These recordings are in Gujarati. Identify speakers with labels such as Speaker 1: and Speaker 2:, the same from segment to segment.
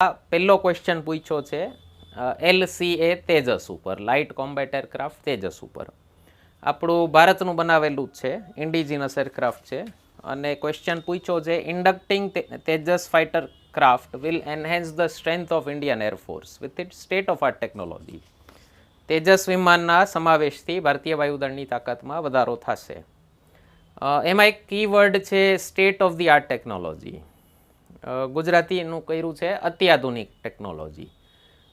Speaker 1: પહેલો ક્વેશ્ચન પૂછ્યો છે એલ સી એ તેજસ ઉપર, લાઇટ કોમ્બેટ એરક્રાફ્ટ તેજસ ઉપર. આપણું ભારતનું બનાવેલું જ છે ઇન્ડિજિનસ એરક્રાફ્ટ છે. અને ક્વેશ્ચન પૂછ્યો છે inducting Tejas fighter craft will enhance the strength of Indian air force with it state of art technology Tejas વિમાનના સમાવેશથી ભારતીય વાયુદળની તાકાતમાં વધારો થશે. એમાં એક કીવર્ડ છે state of the art technology ગુજરાતીનું કર્યું છે અત્યાધુનિક ટેકનોલોજી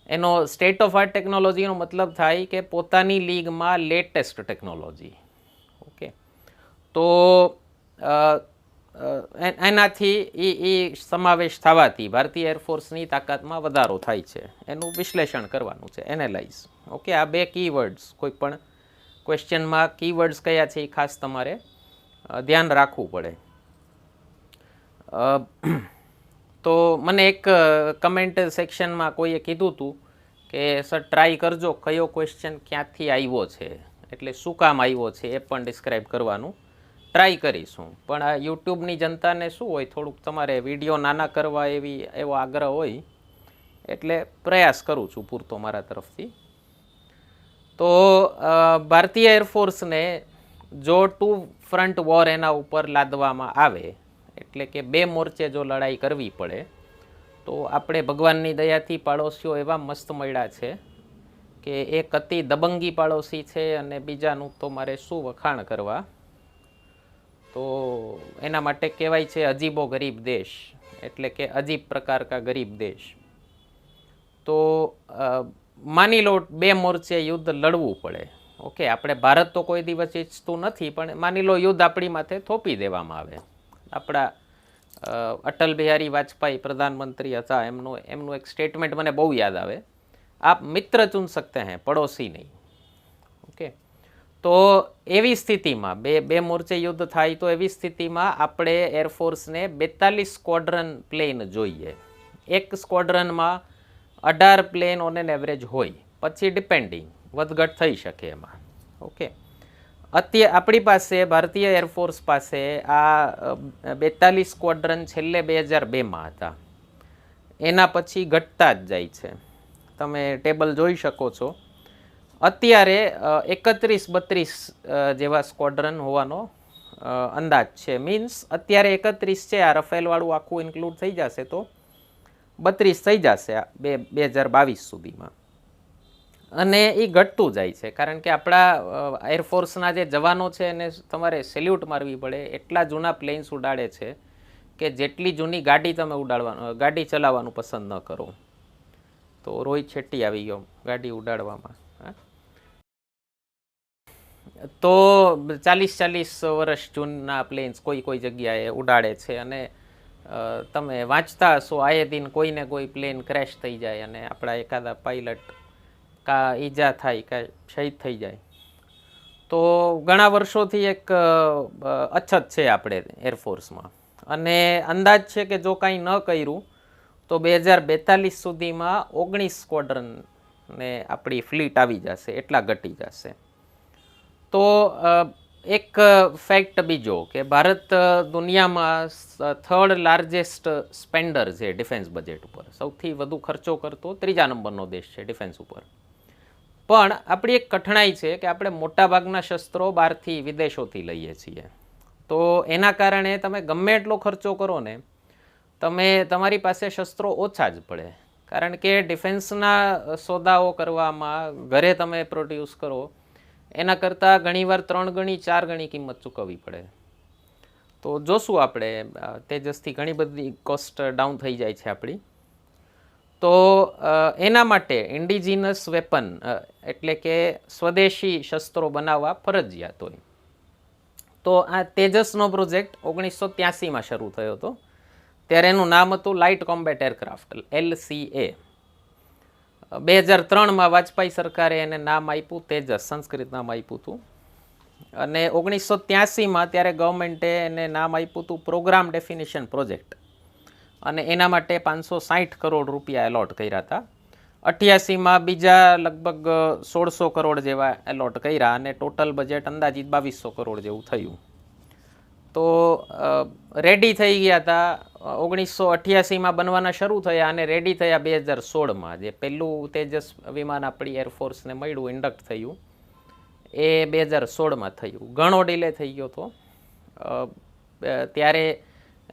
Speaker 1: એનો સ્ટેટ ઓફ આર્ટ ટેકનોલોજીનો મતલબ થાય કે પોતાની લીગમાં લેટેસ્ટ ટેકનોલોજી ઓકે તો એનાથી એ એ સમાવેશ થવાથી ભારતીય એરફોર્સની તાકાતમાં વધારો થાય છે. એનું વિશ્લેષણ કરવાનું છે એનાલાઇઝ ઓકે આ બે કીવર્ડ્સ કોઈ પણ ક્વેશ્ચનમાં કીવર્ડ્સ કયા છે એ ખાસ તમારે ધ્યાન રાખવું પડે. તો મને એક કમેન્ટ સેક્શનમાં કોઈએ કીધું હતું કે સર ટ્રાય કરજો. કયો ક્વેશ્ચન ક્યાંથી આવ્યો છે? એટલે શું કામ આવ્યો છે એ પણ ડિસ્ક્રાઇબ કરવાનું. ટ્રાય કરીશું. પણ આ યુટ્યુબની જનતાને શું હોય, થોડુંક તમારે વીડિયો નાના કરવા એવી, એવો આગ્રહ હોય, એટલે પ્રયાસ કરું છું પૂરતો મારા તરફથી. તો ભારતીય એરફોર્સને જો ટુ ફ્રન્ટ વોર એના ઉપર લાદવામાં આવે એટલે કે બે મોરચે જો લડાઈ કરવી પડે, તો આપણે ભગવાનની દયાથી પાડોશીઓ એવા મસ્ત મળ્યા છે કે એક અતિ દબંગી પાડોશી છે અને બીજાનું તો મારે શું વખાણ કરવા? તો એના માટે કહેવાય છે અજીબો ગરીબ દેશ, એટલે કે અજીબ પ્રકાર કા ગરીબ દેશ. તો માની લો બે મોરચે યુદ્ધ લડવું પડે. ઓકે, આપણે ભારત તો કોઈ દિવસ ઈચ્છતું નથી, પણ માની લો યુદ્ધ આપણી માથે થોપી દેવામાં આવે. આપણા અટલ બિહારી વાજપેયી પ્રધાનમંત્રી હતા, એમનું એમનું એક સ્ટેટમેન્ટ મને બહુ યાદ આવે. આપ મિત્ર ચૂન સકતે હૈ, પડોશી નહીં. ઓકે? તો એવી સ્થિતિમાં, બે બે મોરચે યુદ્ધ થાય તો એવી સ્થિતિમાં આપણે એરફોર્સને બેતાલીસ સ્ક્વોડ્રન પ્લેન જોઈએ. એક સ્ક્વોડ્રનમાં અઢાર પ્લેન ઓન એન એવરેજ હોય. પછી ડિપેન્ડિંગ વધઘટ થઈ શકે એમાં. ઓકે? અત્યારે આપણી પાસે, ભારતીય એરફોર્સ પાસે આ બેતાલીસ સ્ક્વોડ્રન છેલ્લે બે હજાર બેમાં હતા. એના પછી ઘટતા જ જાય છે. તમે ટેબલ જોઈ શકો છો. અત્યારે એકત્રીસ બત્રીસ જેવા સ્ક્વોડ્રન હોવાનો અંદાજ છે. મીન્સ અત્યારે એકત્રીસ છે, આ રફેલવાળું આખું ઇન્ક્લુડ થઈ જશે તો બત્રીસ થઈ જશે બે બે હજાર બાવીસ સુધીમાં. અને એ ઘટતું જાય છે. કારણ કે આપણા એરફોર્સના જે જવાનો છે એને તમારે સેલ્યુટ મારવી પડે. એટલા જૂના પ્લેન્સ ઉડાડે છે કે જેટલી જૂની ગાડી તમે ઉડાડવાનું ગાડી ચલાવવાનું પસંદ ન કરો. તો રોહિત શેટ્ટી આવી ગયો ગાડી ઉડાડવામાં. તો ચાલીસ ચાલીસ વર્ષ જૂનના પ્લેન્સ કોઈ કોઈ જગ્યાએ ઉડાડે છે અને તમે વાંચતા હશો, આયે દિન કોઈને કોઈ પ્લેન ક્રેશ થઈ જાય અને આપણા એકાદા પાયલટ કા ઈજા થાય, કા શહીદ થઈ જાય. તો ઘણા વર્ષોથી એક અછત છે આપણે એરફોર્સમાં અને અંદાજ છે કે જો કાંઈ ન કર્યું, તો બે હજાર બેતાલીસ સુધીમાં ઓગણીસ સ્કવોડ્રનને આપણી ફ્લીટ આવી જશે, એટલા ઘટી જશે. તો એક ફેક્ટ બીજો કે ભારત દુનિયામાં થર્ડ લાર્જેસ્ટ સ્પેન્ડર છે ડિફેન્સ બજેટ ઉપર. સૌથી વધુ ખર્ચો કરતો ત્રીજા નંબરનો દેશ છે ડિફેન્સ ઉપર. પણ આપણી એક કઠણાઈ છે કે આપણે મોટાભાગના શસ્ત્રો બહારથી વિદેશોથી લઈએ છીએ. તો એના કારણે તમે ગમે એટલો ખર્ચો કરો ને, તમે તમારી પાસે શસ્ત્રો ઓછા જ પડે. કારણ કે ડિફેન્સના સોદાઓ કરવામાં, ઘરે તમે પ્રોડ્યુસ કરો, એના કરતાં ઘણીવાર ત્રણ ગણી, ચાર ગણી કિંમત ચૂકવવી પડે. તો જોશું આપણે તેજસથી ઘણી બધી કોસ્ટ ડાઉન થઈ જાય છે આપણી. તો એના માટે ઇન્ડિજિનસ વેપન એટલે કે સ્વદેશી શસ્ત્રો બનાવવા ફરજિયાત હોય. તો આ તેજસનો પ્રોજેક્ટ ઓગણીસો ત્યાસીમાં શરૂ થયો હતો. ત્યારે એનું નામ હતું લાઇટ કોમ્બેટ એરક્રાફ્ટ એ બે હજાર ત્રણમાં વાજપેયી સરકારે એને નામ આપ્યું, તેજસ, સંસ્કૃત નામ આપ્યું હતું. અને ઓગણીસો ત્યાસીમાં ત્યારે ગવર્મેન્ટે એને નામ આપ્યું હતું પ્રોગ્રામ ડેફિનેશન પ્રોજેક્ટ અને એના માટે પાંચસો સાઠ કરોડ રૂપિયા એલોટ કર્યા હતા. અઠ્યાસીમાં બીજા લગભગ સોળસો કરોડ જેવા એલોટ કર્યા અને ટોટલ બજેટ અંદાજિત બાવીસો કરોડ જેવું થયું. તો રેડી થઈ ગયા હતા ઓગણીસો અઠ્યાસીમાં બનવાના શરૂ થયા અને રેડી થયા બે હજાર સોળમાં. જે પહેલું તેજસ વિમાન આપણી એરફોર્સને મળ્યું ઇન્ડક્ટ થયું. એ બે હજાર સોળમાં થયું. ઘણો ડિલે થઈ ગયો હતો. ત્યારે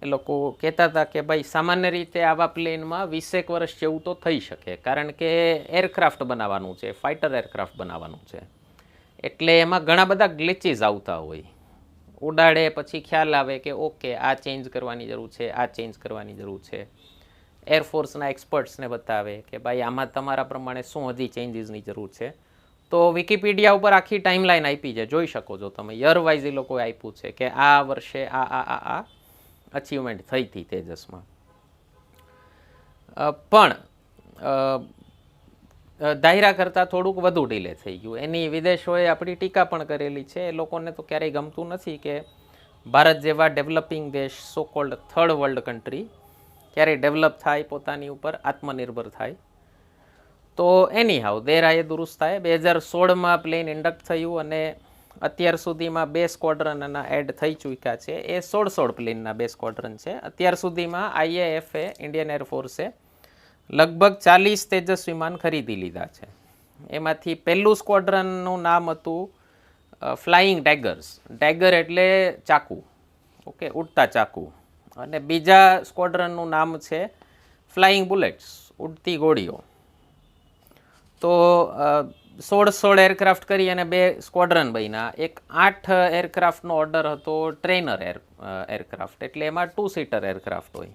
Speaker 1: એ લોકો કહેતા હતા કે ભાઈ, સામાન્ય રીતે આવા પ્લેનમાં વીસેક વર્ષ જેવું તો થઈ શકે, કારણ કે એરક્રાફ્ટ બનાવવાનું છે, ફાઇટર એરક્રાફ્ટ બનાવવાનું છે. એટલે એમાં ઘણા બધા ગ્લિચીસ આવતા હોય. ઉડાડે, પછી ખ્યાલ આવે કે ઓકે, આ ચેન્જ કરવાની જરૂર છે, આ ચેન્જ કરવાની જરૂર છે. એરફોર્સના એક્સપર્ટ્સને બતાવે કે ભાઈ, આમાં તમારા પ્રમાણે શું હજી ચેન્જીસની જરૂર છે. તો વિકિપીડિયા ઉપર આખી ટાઈમલાઈન આપી છે. જોઈ શકો છો તમે યર વાઇઝ એ લોકોએ આપ્યું છે કે આ વર્ષે આ આ આ આ અચીવમેન્ટ થઈ હતી તેજસમાં. પણ અ, કરતાં થોડુંક વધુ ડીલે થઈ ગયું. એની વિદેશોએ આપણી ટીકા પણ કરેલી છે. એ લોકોને તો ક્યારેય ગમતું નથી કે ભારત જેવા ડેવલપિંગ દેશ so called third world country ક્યારેય ડેવલપ થાય પોતાની ઉપર આત્મનિર્ભર થાય. તો એની હાવ દેરાએ દુરુસ્ત થાય બે હજાર સોળમાં પ્લેન ઇન્ડક્ટ થયું અને અત્યાર સુધીમાં બે સ્ક્વોડ્રન એના એડ થઈ ચૂક્યા છે. એ સોળ સોળ પ્લેનના બે સ્કોડ્રન છે. અત્યાર સુધીમાં આઈએએફએ ઇન્ડિયન એરફોર્સે લગભગ ચાલીસ તેજસ વિમાન ખરીદી લીધા છે. એમાંથી પહેલું સ્ક્વોડ્રનનું નામ હતું ફ્લાઇંગ ડેગર્સ ડેગર એટલે ચાકુ. ઓકે, ઉડતા ચાકુ. અને બીજા સ્ક્વોડ્રનનું નામ છે ફ્લાઇંગ બુલેટ્સ ઉડતી ગોળીઓ. તો સોળ સોળ એરક્રાફ્ટ કરી અને બે સ્ક્વોડ્રન બન્યા. એક આઠ એરક્રાફ્ટનો ઓર્ડર હતો ટ્રેનર એર એરક્રાફ્ટ. એટલે એમાં ટુ સીટર એરક્રાફ્ટ હોય.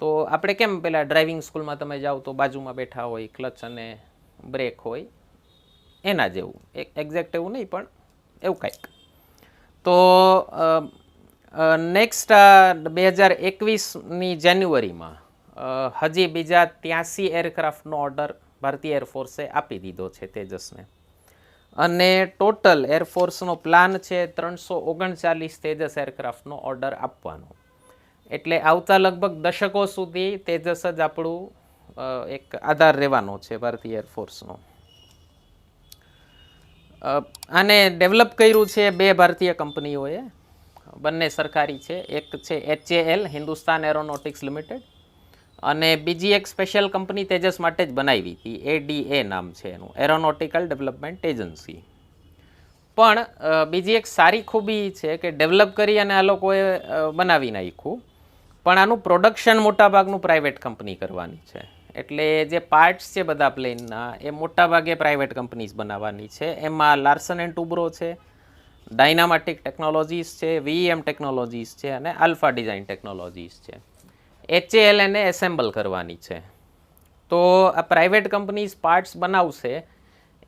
Speaker 1: તો આપણે કેમ પેલા ડ્રાઇવિંગ સ્કૂલમાં તમે જાઓ તો બાજુમાં બેઠા હોય ક્લચ અને બ્રેક હોય, એના જેવું. એક એક્ઝેક્ટ એવું નહીં, પણ એવું કંઈક. તો નેક્સ્ટ બે હજાર એકવીસની જાન્યુઆરીમાં હજી બીજા ત્યાંસી એરક્રાફ્ટનો ઓર્ડર ભારતીય એરફોર્સે આપી દીધો છે તેજસને. અને ટોટલ એરફોર્સનો પ્લાન છે ત્રણસો ઓગણચાલીસ તેજસ એરક્રાફ્ટનો ઓર્ડર આપવાનો. એટલે આવતા લગભગ દશકો સુધી તેજસ જ આપણું એક આધાર રહેવાનો છે ભારતીય એરફોર્સનો આને ડેવલપ કર્યું છે બે ભારતીય કંપનીઓએ. બંને સરકારી છે. એક છે એચએએલ હિન્દુસ્તાન એરોનોટિક્સ લિમિટેડ અને બીજી એક સ્પેશિયલ કંપની તેજસ માટે જ બનાવી હતી એડીએ નામ છે એનું એરોનોટિકલ ડેવલપમેન્ટ એજન્સી પણ બીજી એક સારી ખૂબી છે કે ડેવલપ કરી અને આ લોકોએ બનાવી નાખ્યું. પણ આનું પ્રોડક્શન મોટાભાગનું પ્રાઇવેટ કંપની કરવાની છે. એટલે જે પાર્ટ્સ છે બધા પ્લેનના એ મોટાભાગે પ્રાઇવેટ કંપનીઝ બનાવવાની છે. એમાં લાર્સન એન્ડ ટુબ્રો છે ડાયનામાટિક ટેકનોલોજીસ છે વીએમ ટેકનોલોજીસ છે અને આલ્ફા ડિઝાઇન ટેકનોલોજીસ છે. એચએલ એને એસેમ્બલ કરવાની છે. તો આ પ્રાઇવેટ કંપનીઝ પાર્ટ્સ બનાવશે.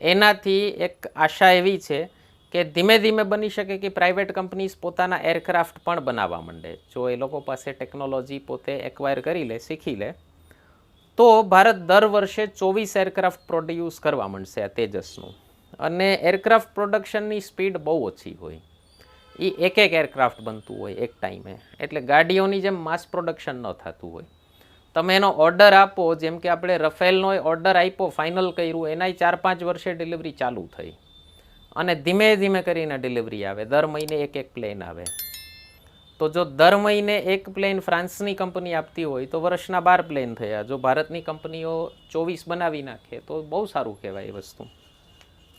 Speaker 1: એનાથી એક આશા એવી છે કે ધીમે ધીમે બની શકે કે પ્રાઇવેટ કંપનીઝ પોતાના એરક્રાફ્ટ પણ બનાવવા માંડે. જો એ લોકો પાસે ટેકનોલોજી પોતે એક્વાયર કરી લે, શીખી લે, તો ભારત દર વર્ષે ચોવીસ એરક્રાફ્ટ પ્રોડ્યુસ કરવા માંડશે આ તેજસનું. અને એરક્રાફ્ટ પ્રોડક્શનની સ્પીડ બહુ ઓછી હોય. એ એક એક એરક્રાફ્ટ બનતું હોય એક ટાઈમે. એટલે ગાડીઓની જેમ માસ પ્રોડક્શન ન થતું હોય. તમે એનો ઓર્ડર આપો, જેમ કે આપણે રફેલનો ઓર્ડર આપ્યો, ફાઇનલ કર્યું, એનાય ચાર પાંચ વર્ષે ડિલિવરી ચાલુ થઈ. અને ધીમે ધીમે કરીને ડિલિવરી આવે, દર મહિને એક એક પ્લેન આવે. તો જો દર મહિને એક પ્લેન ફ્રાન્સની કંપની આપતી હોય, તો વર્ષના બાર પ્લેન થયા. જો ભારતની કંપનીઓ ચોવીસ બનાવી નાખે, તો બહુ સારું કહેવાય એ વસ્તુ.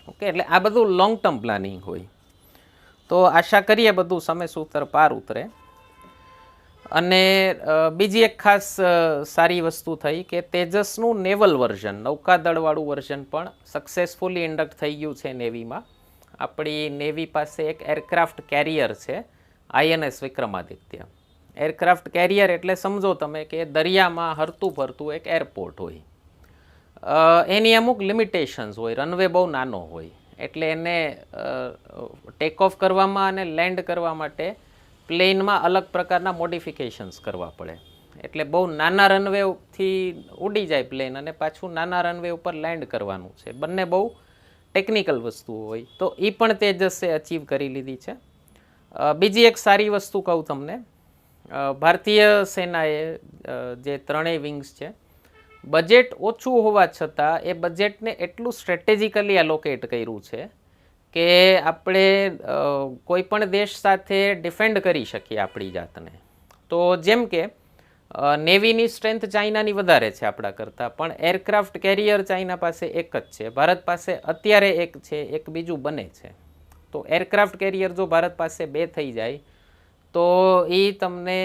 Speaker 1: ઓકે, એટલે આ બધું લોંગ ટર્મ પ્લાનિંગ હોય. તો આશા કરીએ બધું સમય સૂત્ર પાર ઉતરે. અને બીજી એક ખાસ સારી વસ્તુ થઈ કે તેજસનું નેવલ વર્ઝન, નૌકાદળવાળું વર્ઝન પણ સક્સેસફુલી ઇન્ડક્ટ થઈ ગયું છે નેવીમાં. આપણી નેવી પાસે એક એરક્રાફ્ટ કેરિયર છે આઈએનએસ વિક્રમાદિત્ય. એરક્રાફ્ટ કેરિયર એટલે સમજો તમે કે દરિયામાં હરતું ફરતું એક એરપોર્ટ હોય. એની અમુક લિમિટેશન્સ હોય રનવે બહુ નાનો હોય. એટલે એને ટેક ઓફ કરવામાં અને લેન્ડ કરવા માટે પ્લેનમાં અલગ પ્રકારના મોડિફિકેશન્સ કરવા પડે. એટલે બહુ નાના રનવેથી ઉડી જાય પ્લેન અને પાછું નાના રનવે ઉપર લેન્ડ કરવાનું છે. બંને બહુ ટેકનિકલ વસ્તુઓ હોય. તો એ પણ તેજસે અચીવ કરી લીધી છે. બીજી એક સારી વસ્તુ કહું તમને. ભારતીય સેનાએ જે ત્રણેય વિંગ્સ છે બજેટ ઓછું હોવા છતાં એ બજેટને એટલું સ્ટ્રેટેજિકલી એલોકેટ કર્યું છે કે આપણે કોઈપણ કોઈ પણ દેશ સાથે ડિફેન્ડ કરી શકીએ આપણી જાતને. તો જેમ કે નેવીની સ્ટ્રેન્થ ચાઇનાની વધારે છે આપણા કરતાં, પણ એરક્રાફ્ટ કેરિયર ચાઇના પાસે એક જ છે. ભારત પાસે અત્યારે એક છે, એક બીજું બને છે. તો એરક્રાફ્ટ કેરિયર જો ભારત પાસે બે થઈ જાય તો એ તમને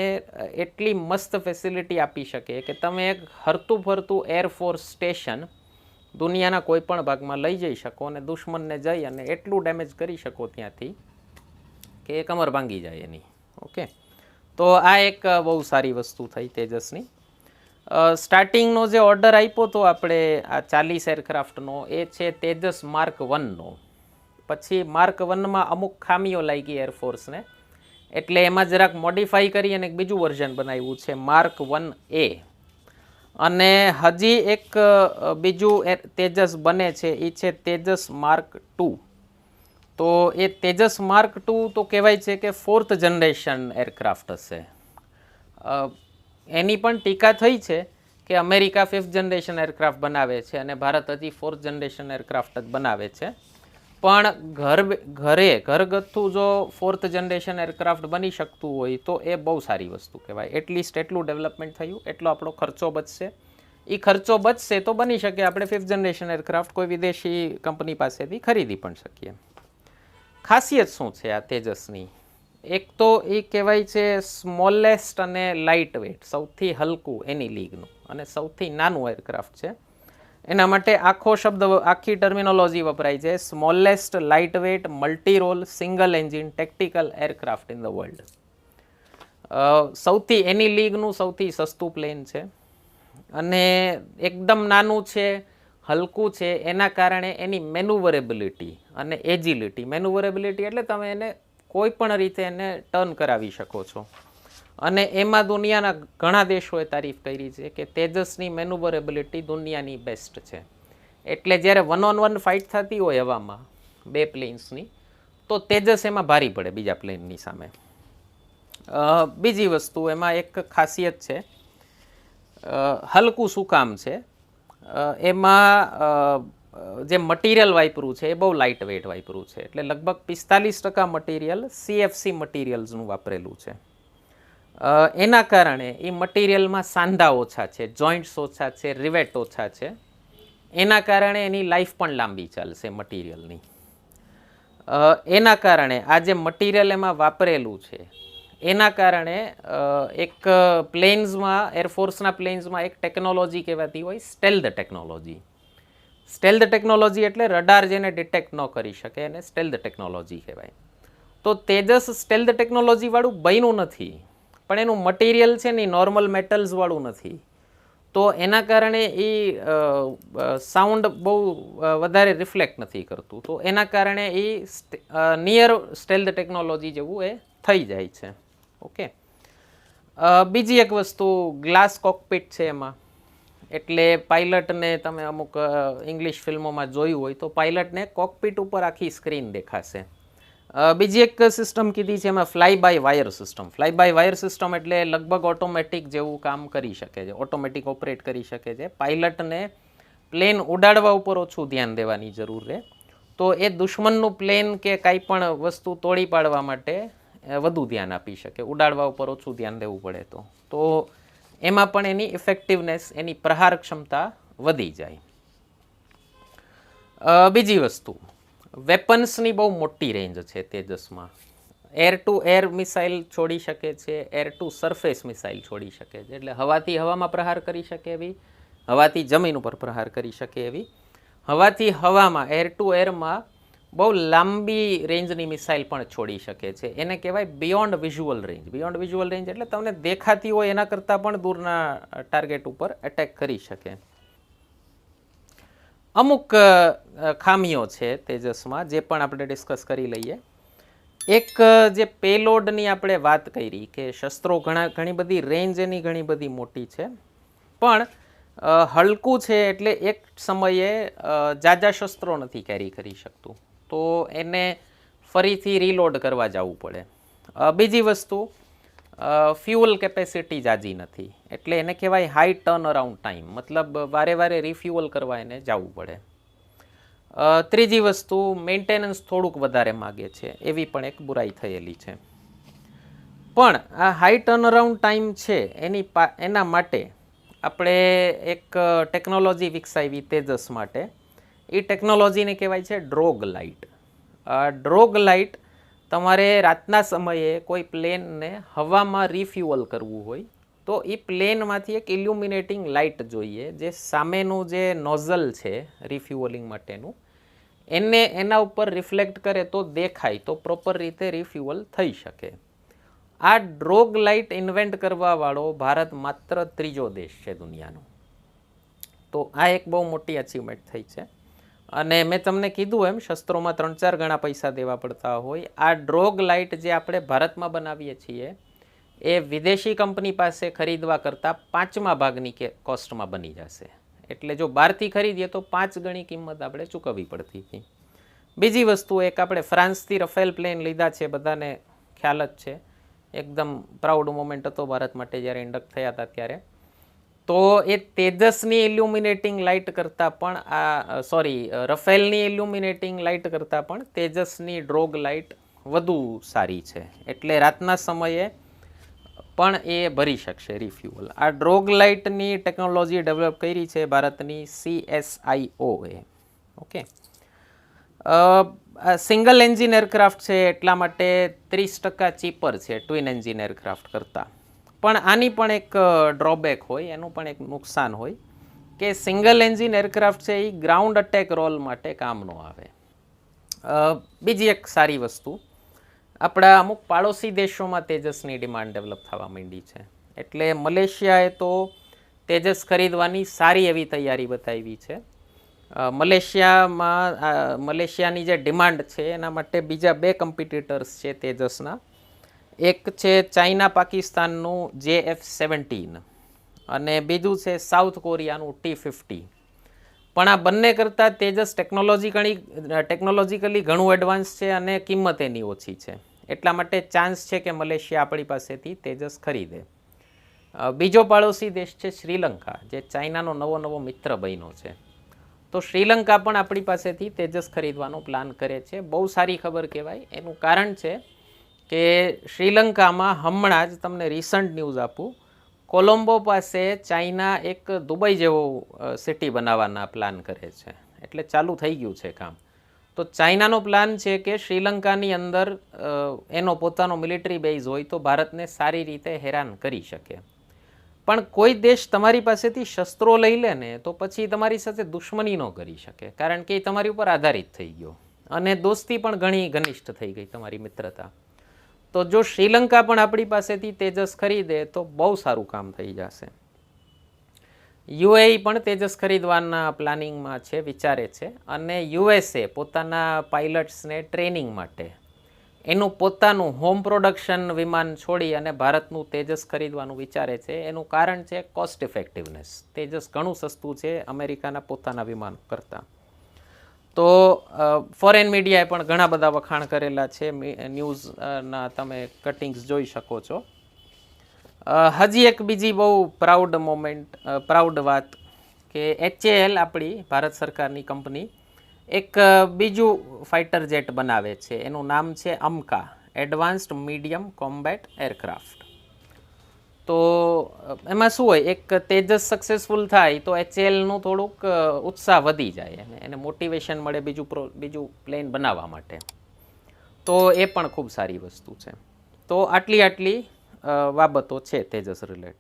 Speaker 1: એટલી મસ્ત ફેસિલિટી આપી શકે કે તમે એક હરતું ફરતું એરફોર્સ સ્ટેશન દુનિયાના કોઈ પણ ભાગમાં લઈ જઈ શકો અને દુશ્મનને જઈ અને એટલું ડેમેજ કરી શકો ત્યાંથી કે એ કમર ભાંગી જાય એની. ઓકે તો આ એક બહુ સારી વસ્તુ થઈ તેજસની. સ્ટાર્ટિંગનો જે ઓર્ડર આપ્યો તો આપણે આ ચાલીસ એરક્રાફ્ટનો એ છે તેજસ માર્ક વનનો પછી માર્ક વનમાં અમુક ખામીઓ લાગી એરફોર્સને એટલે એમાં જરાક મોડિફાઈ કરી અને એક બીજું વર્ઝન બનાવ્યું છે માર્ક વન એ અને હજી એક બીજું તેજસ બને છે એ છે તેજસ માર્ક ટુ તો એ તેજસ માર્ક ટુ તો કહેવાય છે કે ફોર્થ જનરેશન એરક્રાફ્ટ હશે. એની પણ ટીકા થઈ છે કે અમેરિકા ફિફ્થ જનરેશન એરક્રાફ્ટ બનાવે છે અને ભારત હજી ફોર્થ જનરેશન એરક્રાફ્ટ જ બનાવે છે. પણ ઘર ઘરે ઘરગથ્થુ જો ફોર્થ જનરેશન એરક્રાફ્ટ બની શકતું હોય તો એ બહુ સારી વસ્તુ કહેવાય. એટલીસ્ટ એટલું ડેવલપમેન્ટ થયું, એટલો આપણો ખર્ચો બચશે. એ ખર્ચો બચશે તો બની શકે, આપણે ફિફ્થ જનરેશન એરક્રાફ્ટ કોઈ વિદેશી કંપની પાસેથી ખરીદી પણ શકીએ. ખાસિયત શું છે આ તેજસની? એક તો એ કહેવાય છે સ્મોલેસ્ટ અને લાઇટ વેટ સૌથી હલકું એની લીગનું અને સૌથી નાનું એરક્રાફ્ટ છે. એના માટે આખો શબ્દ, આખી ટર્મિનોલોજી વપરાય છે. Smallest light weight multi role single engine tactical aircraft in the world સૌથી એની લીગનું સૌથી સસ્તું પ્લેન છે. અને એકદમ નાનું છે, હલકું છે, એના કારણે એની મેનુવરેબિલિટી અને એજિલિટી મેનુવરેબિલિટી એટલે તમે એને કોઈ પણ રીતે એને ટર્ન કરાવી શકો છો. અને એમાં દુનિયાના ઘણા દેશોએ તારીફ કરી છે કે તેજસની મેનુબરેબિલિટી દુનિયાની બેસ્ટ છે. એટલે જ્યારે વન ઓન વન ફાઇટ થતી હોય હવામાં, બે પ્લેન્સની તો તેજસ એમાં ભારી પડે બીજા પ્લેનની સામે. બીજી વસ્તુ, એમાં એક ખાસિયત છે. હલકું શું કામ છે? એમાં જે મટીરિયલ વાપરું છે એ બહુ લાઇટ વેઇટ વાપરું છે. એટલે લગભગ પિસ્તાલીસ ટકા મટીરિયલ સીએફસી મટીરિયલ્સનું વાપરેલું છે. એના કારણે એ મટીરિયલમાં સાંધા ઓછા છે, જોઈન્ટ્સ ઓછા છે, રિવેટ ઓછા છે. એના કારણે એની લાઈફ પણ લાંબી ચાલશે મટીરિયલની. એના કારણે આ જે મટીરિયલ એમાં વાપરેલું છે, એના કારણે એક પ્લેન્સમાં એરફોર્સના પ્લેન્સમાં એક ટેકનોલોજી કહેવાતી હોય સ્ટેલ્ધ ટેકનોલોજી. સ્ટેલ્ધ ટેકનોલોજી એટલે રડાર જેને ડિટેક્ટ ન કરી શકે એને સ્ટેલ્ધ ટેકનોલોજી કહેવાય. તો તેજસ સ્ટેલ્ધ ટેકનોલોજીવાળું બન્યું નથી. પણ એનું મટીરિયલ છે ને એ નોર્મલ મેટલ્સવાળું નથી. તો એના કારણે એ સાઉન્ડ બહુ વધારે રિફ્લેક્ટ નથી કરતું. તો એના કારણે એ નિયર સ્ટેલ્ધ ટેકનોલોજી જેવું એ થઈ જાય છે. ઓકે બીજી એક વસ્તુ ગ્લાસ કોકપીટ છે એમાં. એટલે પાઇલટને તમે અમુક ઇંગ્લિશ ફિલ્મોમાં જોયું હોય તો પાયલટને કોકપીટ ઉપર આખી સ્ક્રીન દેખાશે. બીજી એક સિસ્ટમ કીધી છે એમાં fly by wire system fly by wire system એટલે લગભગ ઓટોમેટિક જેવું કામ કરી શકે છે ઓટોમેટિક ઓપરેટ કરી શકે છે. પાઇલટને પ્લેન ઉડાડવા ઉપર ઓછું ધ્યાન દેવાની જરૂર રહે તો એ દુશ્મનનું પ્લેન કે કાંઈ પણ વસ્તુ તોડી પાડવા માટે વધુ ધ્યાન આપી શકે. ઉડાડવા ઉપર ઓછું ધ્યાન દેવું પડે તો. તો એમાં પણ એની ઇફેક્ટિવનેસ એની પ્રહાર ક્ષમતા વધી જાય. બીજી વસ્તુ. વેપન્સની બહુ મોટી રેન્જ છે તેજસમાં. એર ટુ એર મિસાઇલ છોડી શકે છે, એર ટુ સરફેસ મિસાઇલ છોડી શકે છે. એટલે હવાથી હવામાં પ્રહાર કરી શકે એવી, હવાથી જમીન ઉપર પ્રહાર કરી શકે એવી. હવાથી હવામાં, એર ટુ એરમાં બહુ લાંબી રેન્જની મિસાઇલ પણ છોડી શકે છે. એને કહેવાય beyond visual range beyond visual range એટલે તમને દેખાતી હોય એના કરતાં પણ દૂરના ટાર્ગેટ ઉપર એટેક કરી શકે. અમુક ખામીઓ છે તેજસમાં જે પણ આપણે ડિસ્કસ કરી લઈએ. એક જે પેલોડની આપણે વાત કરી કે શસ્ત્રો ઘણા, ઘણી બધી રેન્જ એની ઘણી બધી મોટી છે. પણ હલકું છે એટલે એક સમયે જાજા શસ્ત્રો નથી કેરી કરી શકતું. તો એને ફરીથી રીલોડ કરવા જવું પડે. બીજી વસ્તુ ફ્યુઅલ કેપેસિટી જાજી નથી. એટલે એને કહેવાય હાઈ ટર્ન અરાઉન્ડ ટાઈમ મતલબ વારે વારે રિફ્યુઅલ કરવા એને જવું પડે. ત્રીજી વસ્તુ મેન્ટેનન્સ થોડુંક વધારે માગે છે. એવી પણ એક બુરાઈ થયેલી છે. પણ આ હાઈ ટર્નઅરાઉન્ડ ટાઈમ છે, એની એના માટે આપણે એક ટેકનોલોજી વિકસાવી તેજસ માટે. એ ટેકનોલોજીને કહેવાય છે ડ્રોગ લાઇટ ડ્રોગ લાઇટ તમારે રાતના સમયે કોઈ પ્લેનને હવામાં રિફ્યુઅલ કરવું હોય તો એ પ્લેનમાંથી એક ઇલ્યુમિનેટિંગ લાઇટ જોઈએ, જે સામેનું જે નોઝલ છે રિફ્યુઅલિંગ માટેનું, એને એના ઉપર રિફ્લેક્ટ કરે તો દેખાય, તો પ્રોપર રીતે રિફ્યુઅલ થઈ શકે. આ ડ્રોગ લાઇટ ઇન્વેન્ટ કરવાવાળો ભારત માત્ર ત્રીજો દેશ છે દુનિયાનો. તો આ એક બહુ મોટી અચીવમેન્ટ થઈ છે. અને મેં તમને કીધું એમ, શસ્ત્રોમાં ત્રણ ચાર ગણા પૈસા દેવા પડતા હોય. આ ડ્રોગ લાઇટ જે આપણે ભારતમાં બનાવીએ છીએ એ વિદેશી કંપની પાસે ખરીદવા કરતાં પાંચમા ભાગની કે કોસ્ટમાં બની જશે. એટલે જો બહારથી ખરીદીએ તો પાંચ ગણી કિંમત આપણે ચૂકવવી પડતી હતી. બીજી વસ્તુ એક આપણે ફ્રાન્સથી રફેલ પ્લેન લીધા છે, બધાને ખ્યાલ જ છે. એકદમ પ્રાઉડ મોમેન્ટ હતો ભારત માટે જ્યારે ઇન્ડક્ટ થયા હતા ત્યારે. તો એ તેજસની ઇલ્યુમિનેટિંગ લાઇટ કરતાં પણ આ, સોરી, રફેલની ઇલ્યુમિનેટિંગ લાઇટ કરતાં પણ તેજસની ડ્રોગ લાઇટ વધુ સારી છે. એટલે રાતના સમયે પણ એ ભરી શકશે રિફ્યુઅલ આ ડ્રોગલાઇટની ટેકનોલોજી ડેવલપ કરી છે ભારતની સીએસઆઈઓએ ઓકે સિંગલ એન્જિન એરક્રાફ્ટ છે એટલા માટે ત્રીસ ટકા ચીપર છે ટ્વિન એન્જિન એરક્રાફ્ટ કરતાં. પણ આની પણ એક ડ્રોબેક હોય, એનું પણ એક નુકસાન હોય કે સિંગલ એન્જિન એરક્રાફ્ટ છે એ ગ્રાઉન્ડ અટેક રોલ માટે કામ ન આવે. બીજી એક સારી વસ્તુ આપણા અમુક પાડોશી દેશોમાં તેજસની ડિમાન્ડ ડેવલપ થવા માંડી છે. એટલે મલેશિયાએ તો તેજસ ખરીદવાની સારી એવી તૈયારી બતાવી છે. મલેશિયામાં મલેશિયાની જે ડિમાન્ડ છે, એના માટે બીજા બે કમ્પિટિટર્સ છે તેજસના. એક છે ચાઇના પાકિસ્તાનનું જે એફ સેવન્ટીન અને બીજું છે સાઉથ કોરિયાનું ટી ફિફ્ટી. પણ આ બંને કરતાં તેજસ ટેકનોલોજી ઘણી ટેકનોલોજીકલી ઘણું એડવાન્સ છે અને કિંમત એની ઓછી છે. એટલા માટે ચાન્સ છે કે મલેશિયા આપણી પાસેથી તેજસ ખરીદે. બીજો પાડોશી દેશ છે શ્રીલંકા, જે ચાઇનાનો નવો નવો મિત્ર બન્યો છે. તો શ્રીલંકા પણ આપણી પાસેથી તેજસ ખરીદવાનો પ્લાન કરે છે. બહુ સારી ખબર કહેવાય. એનું કારણ છે કે શ્રીલંકામાં હમણાં જ તમને રિસન્ટ ન્યૂઝ આપું, કોલંબો પાસે ચાઇના એક દુબઈ જેવો સિટી બનાવવાના પ્લાન કરે છે. એટલે ચાલુ થઈ ગયું છે કામ. તો ચાઇનાનો પ્લાન છે કે શ્રીલંકાની અંદર એનો પોતાનો મિલિટરી બેઝ હોય તો ભારતને સારી રીતે હેરાન કરી શકે. પણ કોઈ દેશ તમારી પાસેથી શસ્ત્રો લઈ લે ને, તો પછી તમારી સાથે દુશ્મની ન કરી શકે, કારણ કે એ તમારી ઉપર આધારિત થઈ ગયો. અને દોસ્તી પણ ઘણી ઘનિષ્ઠ થઈ ગઈ તમારી મિત્રતા. તો જો શ્રીલંકા પણ આપણી પાસેથી તેજસ ખરીદે, તો બહુ સારું કામ થઈ જશે. યુએઈ પણ તેજસ ખરીદવાના પ્લાનિંગમાં છે, વિચારે છે અને યુએસએ પોતાના પાઇલટ્સને ટ્રેનિંગ માટે એનું પોતાનું હોમ પ્રોડક્શન વિમાન છોડી અને ભારતનું તેજસ ખરીદવાનું વિચારે છે. એનું કારણ છે કોસ્ટ ઇફેક્ટિવનેસ. તેજસ ઘણું સસ્તું છે અમેરિકાના પોતાના વિમાન કરતાં. તો ફોરેન મીડિયાએ પણ ઘણા બધા વખાણ કરેલા છે. ન્યૂઝના તમે કટિંગ્સ જોઈ શકો છો. હજી એક બીજી બહુ પ્રાઉડ મોમેન્ટ પ્રાઉડ વાત કે એચએએલ આપણી ભારત સરકારની કંપની એક બીજું ફાઇટર જેટ બનાવે છે. એનું નામ છે AMCA advanced medium combat aircraft તો એમાં શું હોય? એક તેજસ સક્સેસફુલ થાય તો એચએલનું થોડુંક ઉત્સાહ વધી જાય અને એને મોટિવેશન મળે બીજું પ્રો, બીજું પ્લેન બનાવવા માટે. તો એ પણ ખૂબ સારી વસ્તુ છે. તો આટલી આટલી બાબતો છે તેજસ રિલેટેડ